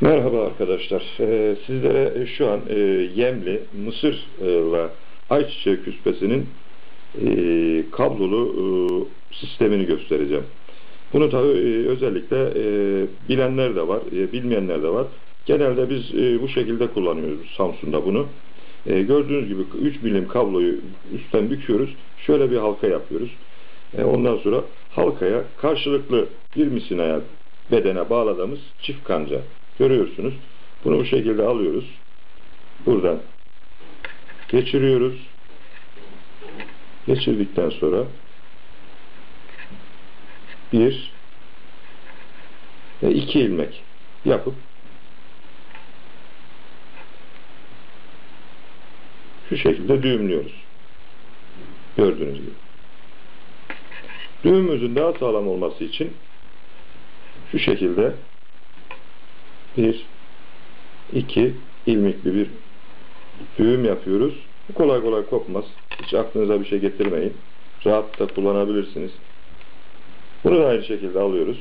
Merhaba arkadaşlar. Ee, sizlere şu an e, yemli mısırla ayçiçeği küspesinin e, kablolu e, sistemini göstereceğim. Bunu tabi özellikle e, bilenler de var, e, bilmeyenler de var. Genelde biz e, bu şekilde kullanıyoruz Samsun'da bunu. E, gördüğünüz gibi 3 milim kabloyu üstten büküyoruz. Şöyle bir halka yapıyoruz. E, ondan sonra halkaya karşılıklı bir misinaya bedene bağladığımız çift kanca Görüyorsunuz. Bunu bu şekilde alıyoruz. Buradan geçiriyoruz. Geçirdikten sonra bir ve iki ilmek yapıp şu şekilde düğümlüyoruz. Gördüğünüz gibi. Düğümümüzün daha sağlam olması için şu şekilde bir, iki ilmikli bir düğüm yapıyoruz. Kolay kolay kopmaz. Hiç aklınıza bir şey getirmeyin. Rahat kullanabilirsiniz. Bunu da aynı şekilde alıyoruz.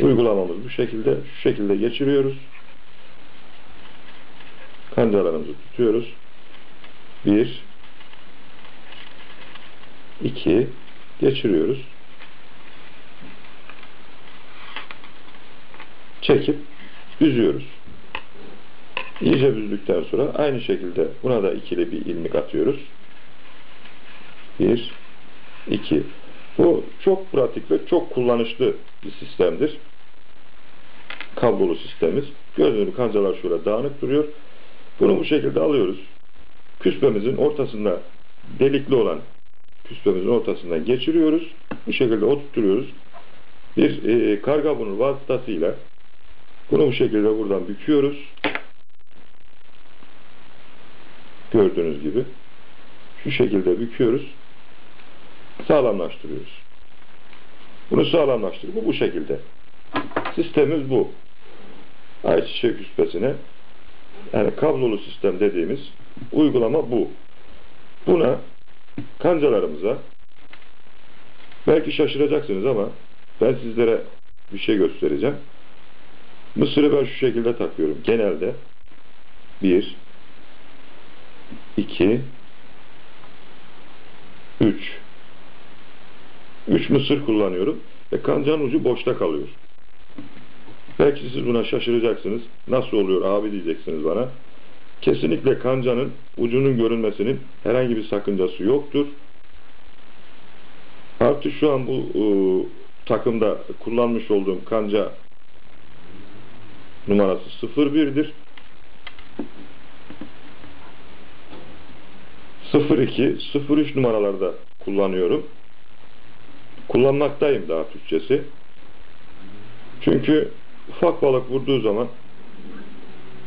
Uygulamamız bu şekilde. Şu şekilde geçiriyoruz. Kancalarımızı tutuyoruz. Bir, iki, geçiriyoruz. Çekip büzüyoruz. İyice büzdükten sonra aynı şekilde buna da ikili bir ilmik atıyoruz. Bir, iki. Bu çok pratik ve çok kullanışlı bir sistemdir. Kablolu sistemimiz. Gördüğünüz kancalar şöyle dağınık duruyor. Bunu bu şekilde alıyoruz. Küspemizin ortasında delikli olan küspemizin ortasından geçiriyoruz. Bu şekilde oturtuyoruz. Bir e, karga bunun vasıtasıyla bunu bu şekilde buradan büküyoruz. Gördüğünüz gibi. Şu şekilde büküyoruz. Sağlamlaştırıyoruz. Bunu sağlamlaştırıp bu bu şekilde. Sistemimiz bu. Ayçiçeği küspesine yani kablolu sistem dediğimiz uygulama bu. Buna kancalarımıza belki şaşıracaksınız ama ben sizlere bir şey göstereceğim. Mısırı ben şu şekilde takıyorum. Genelde bir, iki, üç. Üç mısır kullanıyorum ve kancanın ucu boşta kalıyor. Belki siz buna şaşıracaksınız. Nasıl oluyor abi diyeceksiniz bana. Kesinlikle kancanın ucunun görünmesinin herhangi bir sakıncası yoktur. Artı şu an bu e, takımda kullanmış olduğum kanca numarası 01'dir. 02, 03 numaralarda kullanıyorum. Kullanmaktayım daha Türkçesi. Çünkü ufak balık vurduğu zaman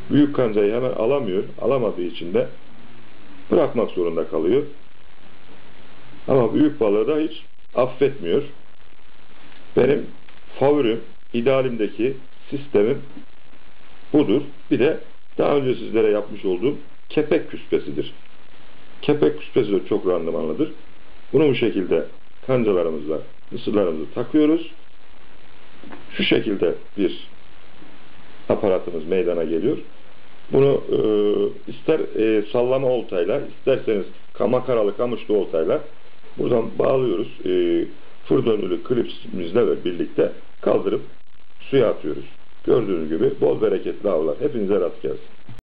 büyük kancayı hemen alamıyor. Alamadığı için de bırakmak zorunda kalıyor. Ama büyük balığı da hiç affetmiyor. Benim favorim, idealimdeki sistemim budur. Bir de daha önce sizlere yapmış olduğum kepek küspesidir. Kepek küspesi de çok randımanlıdır. Bunu bu şekilde kancalarımızla mısırlarımızı takıyoruz. Şu şekilde bir aparatımız meydana geliyor. Bunu e, ister e, sallama oltayla, isterseniz makaralı kamışlı oltayla buradan bağlıyoruz. E, fır klipsimizle birlikte kaldırıp suya atıyoruz. Gördüğünüz gibi bol bereketli avlar. Hepinize rast gelsin.